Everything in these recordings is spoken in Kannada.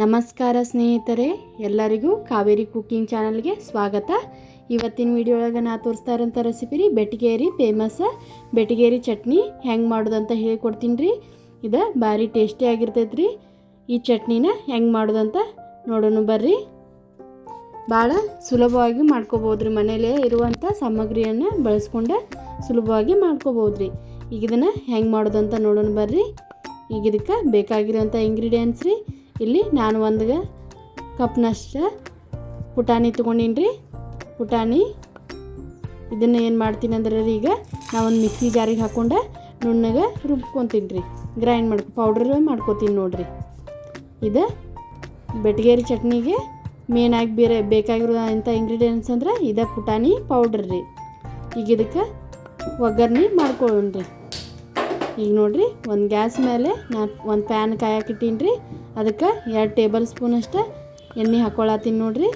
ನಮಸ್ಕಾರ ಸ್ನೇಹಿತರೆ, ಎಲ್ಲರಿಗೂ ಕಾವೇರಿ ಕುಕ್ಕಿಂಗ್ ಚಾನಲ್ಗೆ ಸ್ವಾಗತ. ಇವತ್ತಿನ ವಿಡಿಯೋ ಒಳಗೆ ನಾ ತೋರಿಸ್ತಾ ಇರೋಂಥ ರೆಸಿಪಿ ರೀ, ಬೆಟಗೇರಿ ಫೇಮಸ್ ಬೆಟಗೇರಿ ಚಟ್ನಿ. ಹೆಂಗೆ ಅಂತ ಹೇಳ್ಕೊಡ್ತೀನಿ ರೀ. ಇದು ಭಾರಿ ಟೇಸ್ಟಿ ಆಗಿರ್ತೈತೆ ರೀ ಈ ಚಟ್ನಿನ ಹೆಂಗೆ ಅಂತ ನೋಡೋಣ ಬರ್ರಿ. ಭಾಳ ಸುಲಭವಾಗಿ ಮಾಡ್ಕೋಬೋದು ರೀ ಮನೇಲೇ ಇರುವಂಥ ಸಾಮಗ್ರಿಯನ್ನು ಬಳಸ್ಕೊಂಡು ಸುಲಭವಾಗಿ ಮಾಡ್ಕೋಬೋದು ರೀ ಈಗ ಇದನ್ನು ಹೆಂಗೆ ಅಂತ ನೋಡೋಣ ಬರ್ರಿ. ಈಗ ಇದಕ್ಕೆ ಬೇಕಾಗಿರೋಂಥ ಇಂಗ್ರೀಡಿಯೆಂಟ್ಸ್ ರೀ. ಇಲ್ಲಿ ನಾನು ಒಂದು ಕಪ್ನಷ್ಟು ಪುಟಾಣಿ ತೊಗೊಂಡೀನಿ ರೀ ಪುಟಾಣಿ, ಇದನ್ನು ಏನು ಮಾಡ್ತೀನಿ ಅಂದ್ರೆ ರೀ ಈಗ ನಾ ಒಂದು ಮಿಕ್ಸಿ ಜಾರಿಗೆ ಹಾಕ್ಕೊಂಡು ನುಣ್ಣಗೆ ರುಬ್ಕೊತೀನಿ ರೀ ಗ್ರೈಂಡ್ ಮಾಡ್ಕೊ, ಪೌಡ್ರ್ ಮಾಡ್ಕೊತೀನಿ ನೋಡಿರಿ. ಇದು ಬೆಟ್ಗೇರಿ ಚಟ್ನಿಗೆ ಮೇನಾಗಿ ಬೇರೆ ಬೇಕಾಗಿರೋ ಅಂಥ ಇಂಗ್ರೀಡಿಯೆಂಟ್ಸ್ ಅಂದ್ರೆ ಇದು ಪುಟಾಣಿ ಪೌಡ್ರ್ ರೀ. ಈಗ ಇದಕ್ಕೆ ಒಗ್ಗರ್ಣೆ ಮಾಡ್ಕೊಳ್ಳೋಣ ರೀ ಈಗ ನೋಡಿರಿ, ಒಂದು ಗ್ಯಾಸ್ ಮೇಲೆ ನಾಲ್ಕು ಒಂದು ಪ್ಯಾನ್ ಕಾಯಕಿಟ್ಟೀನಿ ರೀ ಅದಕ್ಕೆ ಎರಡು ಟೇಬಲ್ ಸ್ಪೂನ್ ಅಷ್ಟು ಎಣ್ಣೆ ಹಾಕ್ಕೊಳತ್ತೀನಿ ನೋಡಿರಿ.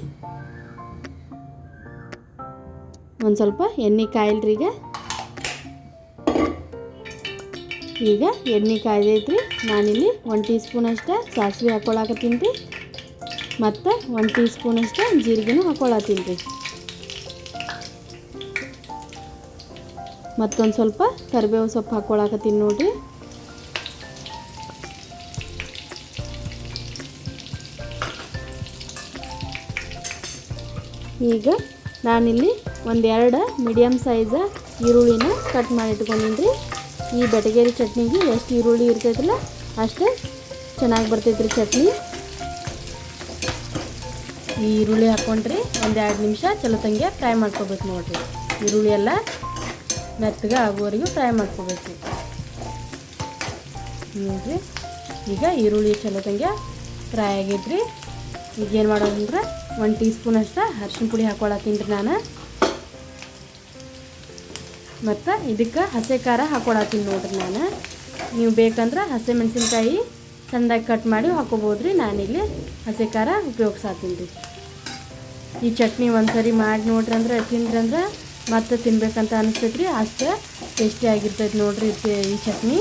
ಒಂದು ಸ್ವಲ್ಪ ಎಣ್ಣೆ ಕಾಯಿಲ್ರಿ ಈಗ. ಈಗ ಎಣ್ಣೆ ಕಾಯ್ದೈತ್ರಿ. ನಾನಿಲ್ಲಿ ಒಂದು ಟೀ ಸ್ಪೂನ್ ಅಷ್ಟು ಸಾಸಿವೆ ಹಾಕ್ಕೊಳಕತ್ತೀನಿ ರೀ. ಮತ್ತು ಒಂದು ಟೀ ಸ್ಪೂನ್ ಅಷ್ಟು ಜೀರಿಗೆನೂ ಹಾಕ್ಕೊಳತ್ತೀನಿ ರೀ. ಮತ್ತೊಂದು ಸ್ವಲ್ಪ ಕರಿಬೇವು ಸೊಪ್ಪು ಹಾಕ್ಕೊಳಕತ್ತೀನಿ ನೋಡಿರಿ ಈಗ ನಾನಿಲ್ಲಿ ಒಂದೆರಡು ಮೀಡಿಯಮ್ ಸೈಜ ಈರುಳ್ಳಿನ ಕಟ್ ಮಾಡಿ ಇಟ್ಕೊಂಡಿನಿ ಈ ಬೆಟಗೇರಿ ಚಟ್ನಿಗೆ ಎಷ್ಟು ಈರುಳ್ಳಿ ಇರ್ತೈತಲ್ಲ ಅಷ್ಟು ಚೆನ್ನಾಗಿ ಬರ್ತೈತ್ರಿ ಚಟ್ನಿ. ಈ ಈರುಳ್ಳಿ ಹಾಕ್ಕೊಂಡ್ರಿ ಒಂದೆರಡು ನಿಮಿಷ ಚಲೋ ತಂಗೆ ಫ್ರೈ ಮಾಡ್ಕೋಬೇಕು ನೋಡ್ರಿ. ಈರುಳ್ಳಿ ಎಲ್ಲ ಮೆತ್ತಗೆ ಆಗುವವರೆಗೂ ಫ್ರೈ ಮಾಡ್ಕೋಬೇಕು. ನೋಡಿರಿ, ಈಗ ಈರುಳ್ಳಿ ಚಲೋದಂಗೆ ಫ್ರೈ ಆಗೈತ್ರಿ. ಈಗ ಏನು ಮಾಡೋದಂದ್ರೆ ಒಂದು ಟೀ ಸ್ಪೂನ್ ಅಷ್ಟು ಅರ್ಶಿನ ಪುಡಿ ಹಾಕೊಳತ್ತೀನಿ ರೀ ನಾನು. ಮತ್ತು ಇದಕ್ಕೆ ಹಸೆ ಖಾರ ಹಾಕೊಳತ್ತೀನಿ ನೋಡ್ರಿ ನಾನು. ನೀವು ಬೇಕಂದ್ರೆ ಹಸೆ ಮೆಣಸಿನ್ಕಾಯಿ ಸಣ್ಣದಾಗಿ ಕಟ್ ಮಾಡಿ ಹಾಕೋಬೋದು ರೀ ನಾನಿಲ್ಲಿ ಹಸೆ ಖಾರ ಉಪಯೋಗಿಸಾತೀನಿ ರೀ. ಈ ಚಟ್ನಿ ಒಂದು ಸರಿ ಮಾಡಿ ನೋಡ್ರಿ ಅಂದ್ರೆ ತಿಂದ್ರಿ ಅಂದ್ರೆ ಮತ್ತೆ ತಿನ್ಬೇಕಂತ ಅನಿಸ್ತೈತೆ ರೀ ಅಷ್ಟು. ಟೇಸ್ಟಿ ಆಗಿರ್ತೈತೆ ನೋಡ್ರಿ ಈ ಚಟ್ನಿ.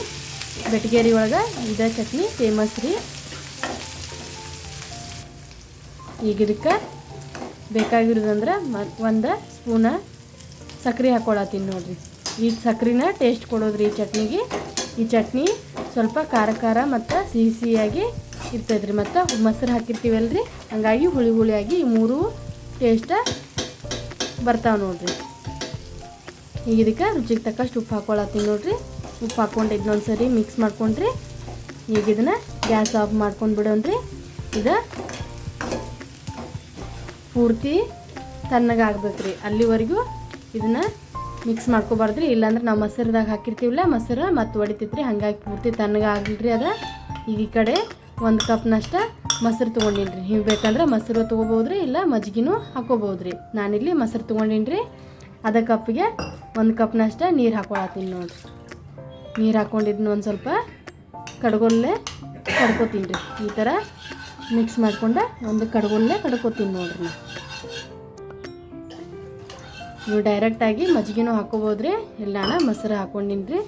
ಬೆಟಗೇರಿ ಒಳಗೆ ಇದೇ ಚಟ್ನಿ ಫೇಮಸ್ ರೀ. ಈಗ ಇದಕ್ಕೆ ಬೇಕಾಗಿರೋದಂದ್ರೆ ಮ, ಒಂದು ಸ್ಪೂನ ಸಕ್ರೆ ಹಾಕ್ಕೊಳತ್ತೀನಿ ನೋಡ್ರಿ. ಈ ಸಕ್ರೆನ ಟೇಸ್ಟ್ ಕೊಡೋದ್ರಿ ಈ ಚಟ್ನಿಗೆ. ಈ ಚಟ್ನಿ ಸ್ವಲ್ಪ ಖಾರ ಖಾರ ಮತ್ತು ಸಿಹಿ ಸಿಹಿಯಾಗಿ ಇರ್ತೈತೆ ರೀ ಮತ್ತು ಮೊಸರು ರೀ ಹಂಗಾಗಿ ಹುಳಿ ಹುಳಿಯಾಗಿ ಈ ಮೂರು ಟೇಸ್ಟ ಬರ್ತಾವೆ ನೋಡ್ರಿ. ಈಗ ಇದಕ್ಕೆ ರುಚಿಗೆ ತಕ್ಕಷ್ಟು ಉಪ್ಪು ಹಾಕೊಳ್ಳತ್ತೀನಿ ನೋಡ್ರಿ. ಉಪ್ಪು ಹಾಕ್ಕೊಂಡು ಇದನ್ನೊಂದು ಸರಿ ಮಿಕ್ಸ್ ಮಾಡ್ಕೊಂಡ್ರಿ. ಈಗ ಇದನ್ನು ಗ್ಯಾಸ್ ಆಫ್ ಮಾಡ್ಕೊಂಡು ಬಿಡೋಣ್ರಿ. ಇದು ಪೂರ್ತಿ ತಣ್ಣಗೆ ಆಗ್ಬೇಕು ರೀ ಅಲ್ಲಿವರೆಗೂ ಇದನ್ನು ಮಿಕ್ಸ್ ಮಾಡ್ಕೊಬಾರ್ದ್ರಿ. ಇಲ್ಲಾಂದ್ರೆ ನಾವು ಮೊಸರದಾಗ ಹಾಕಿರ್ತೀವಲ್ಲ, ಮೊಸರು ಮತ್ತು ಹೊಡಿತೈತ್ರಿ ಹಂಗಾಗಿ ಪೂರ್ತಿ ತಣ್ಣಗೆ ಅದ. ಈಗ ಈ ಕಡೆ ಒಂದು ಕಪ್ನಷ್ಟ ಮೊಸರು ತೊಗೊಂಡಿನ್ರಿ. ನೀವು ಬೇಕಂದ್ರೆ ಮೊಸರು ತೊಗೋಬೋದ್ರಿ, ಇಲ್ಲ ಮಜ್ಜಿಗೆನೂ ಹಾಕೋಬೋದ್ರಿ. ನಾನಿಲ್ಲಿ ಮೊಸರು ತೊಗೊಂಡಿನಿ ರೀ ಅದ ಕಪ್ಗೆ ಒಂದು ಕಪ್ನಷ್ಟೇ ನೀರು ಹಾಕೊಳತ್ತೀನಿ ನೋಡಿರಿ. ನೀರು ಹಾಕ್ಕೊಂಡಿದ್ನ ಒಂದು ಸ್ವಲ್ಪ ಕಡ್ಗೊಲ್ಲೇ ಕಡ್ಕೊತೀನಿ ರೀ. ಈ ಥರ ಮಿಕ್ಸ್ ಮಾಡ್ಕೊಂಡು ಒಂದು ಕಡ್ಗೊಲ್ಲೇ ಕಡ್ಕೊತೀನಿ ನೋಡಿರಿ ನೀವು ಡೈರೆಕ್ಟಾಗಿ ಮಜ್ಜಿಗೆನೂ ಹಾಕ್ಕೋಬೋದು ರೀ. ಇಲ್ಲಾನ ಮೊಸರು ಹಾಕ್ಕೊಂಡಿನ್ರಿ ರೀ.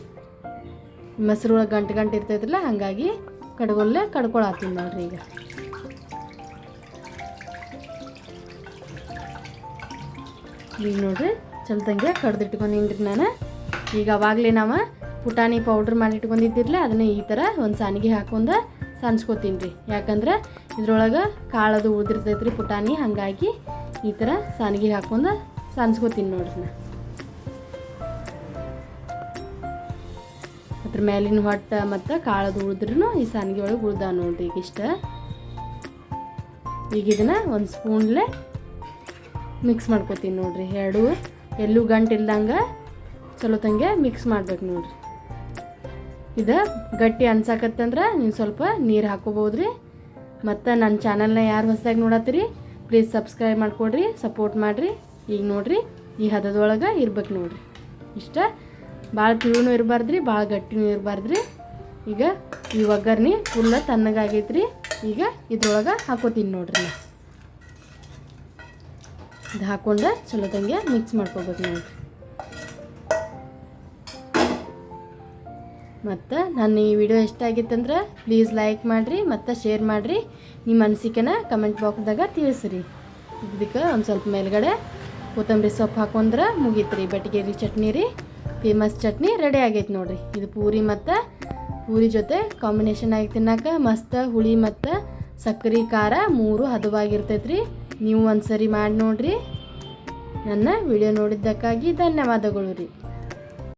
ಮೊಸರು ಒಳಗೆ ಗಂಟು ಗಂಟು ಇರ್ತೈತ್ರಲ್ಲ, ಹಾಗಾಗಿ ಕಡ್ಗೊಲ್ಲೇ ಕಡ್ಕೊಳತ್ತೀನಿ ನೋಡ್ರಿ ಈಗ. ಈಗ ನೋಡ್ರಿ ಚಲ್ತಂಗೆ ಕಡ್ದಿಟ್ಕೊಂಡಿನ್ರಿ ನಾನು. ಈಗ ಅವಾಗಲೇ ನಾವು ಪುಟಾಣಿ ಪೌಡ್ರ್ ಮಾಡಿ ಅದನ್ನು ಅದನ್ನ ಈ ಥರ ಒಂದು ಸಾನಿಗೆ ಹಾಕೊಂಡು ಸಾನ್ಸ್ಕೊತೀನಿ ರೀ ಯಾಕಂದ್ರೆ ಇದ್ರೊಳಗೆ ಕಾಳದು ಉಳಿದಿರ್ತೈತೆ ರೀ ಪುಟಾಣಿ, ಹಾಗಾಗಿ ಈ ಥರ ಸಾನಿಗೆ ಹಾಕೊಂಡು ಸಾನ್ಸ್ಕೊತೀನಿ ನೋಡ್ರಿ ನಾ. ಅದ್ರ ಮೇಲಿನ ಹೊಟ್ಟೆ ಮತ್ತು ಕಾಳದು ಉಳಿದ್ರೂ ಈ ಸಾನಿಗೆ ಒಳಗೆ ಉಳ್ದ ನೋಡ್ರಿ ಈಗ ಇಷ್ಟ ಈಗ ಇದನ್ನು ಒಂದು ಸ್ಪೂನ್ಲೆ ಮಿಕ್ಸ್ ಮಾಡ್ಕೊತೀನಿ ನೋಡ್ರಿ, ಎರಡು. ಎಲ್ಲೂ ಗಂಟು ಇಲ್ದಂಗೆ ಚಲೋ ತಂಗೆ ಮಿಕ್ಸ್ ಮಾಡ್ಬೇಕು ನೋಡ್ರಿ. ಇದು ಗಟ್ಟಿ ಅನ್ಸಾಕತ್ತಂದ್ರೆ ನೀವು ಸ್ವಲ್ಪ ನೀರು ಹಾಕೋಬೋದ್ರಿ ಮತ್ತು ನನ್ನ ಚಾನಲ್ನ ಯಾರು ಹೊಸದಾಗಿ ನೋಡತ್ತೀರಿ ಪ್ಲೀಸ್ ಸಬ್ಸ್ಕ್ರೈಬ್ ಮಾಡಿಕೊಡ್ರಿ ಸಪೋರ್ಟ್ ಮಾಡಿರಿ. ಈಗ ನೋಡಿರಿ, ಈ ಹದದೊಳಗೆ ಇರ್ಬೇಕು ನೋಡಿರಿ. ಇಷ್ಟ? ಭಾಳ ತಿಳುನೂ ಇರಬಾರ್ದ್ರಿ, ಭಾಳ ಗಟ್ಟಿನೂ ಇರಬಾರ್ದ್ರಿ. ಈಗ ಈ ಒಗ್ಗರ್ನಿ ಫುಲ್ಲ ತಣ್ಣಗಾಗೈತ್ರಿ. ಈಗ ಇದ್ರೊಳಗೆ ಹಾಕೋತೀನಿ ನೋಡ್ರಿ ಇದು ಹಾಕ್ಕೊಂಡ್ರೆ ಚಲೋದಂಗೆ ಮಿಕ್ಸ್ ಮಾಡ್ಕೋಬೇಕು ನೋಡಿ. ಮತ್ತು ನನ್ನ ಈ ವಿಡಿಯೋ ಇಷ್ಟ ಆಗಿತ್ತಂದ್ರೆ ಪ್ಲೀಸ್ ಲೈಕ್ ಮಾಡಿರಿ, ಮತ್ತು ಶೇರ್ ಮಾಡಿರಿ. ನಿಮ್ಮ ಅನಿಸಿಕೆನ ಕಮೆಂಟ್ ಬಾಕ್ಸ್ದಾಗ ತಿಳಿಸ್ರಿ. ಇದಕ್ಕೆ ಒಂದು ಸ್ವಲ್ಪ ಮೇಲುಗಡೆ ಕೊತ್ತಂಬರಿ ಸೊಪ್ಪು ಹಾಕೊಂಡ್ರೆ ಮುಗೀತು ರೀ. ಬೆಟಗೇರಿ ಚಟ್ನಿ ರೀ ಫೇಮಸ್ ಚಟ್ನಿ ರೆಡಿ ಆಗೈತೆ ನೋಡಿರಿ. ಇದು ಪೂರಿ ಮತ್ತು ಪೂರಿ ಜೊತೆ ಕಾಂಬಿನೇಷನ್ ಆಗಿ ತಿನ್ನಕ್ಕೆ ಮಸ್ತ್ ಹುಳಿ ಮತ್ತು ಸಕ್ಕರೆ, ಖಾರ ಮೂರು ಹದವಾಗಿರ್ತೈತೆ ರೀ. ನೀವು ಒಂದ್ಸರಿ ಮಾಡಿ ನೋಡ್ರಿ. ನನ್ನ ವಿಡಿಯೋ ನೋಡಿದ್ದಕ್ಕಾಗಿ ಧನ್ಯವಾದಗಳು ರೀ.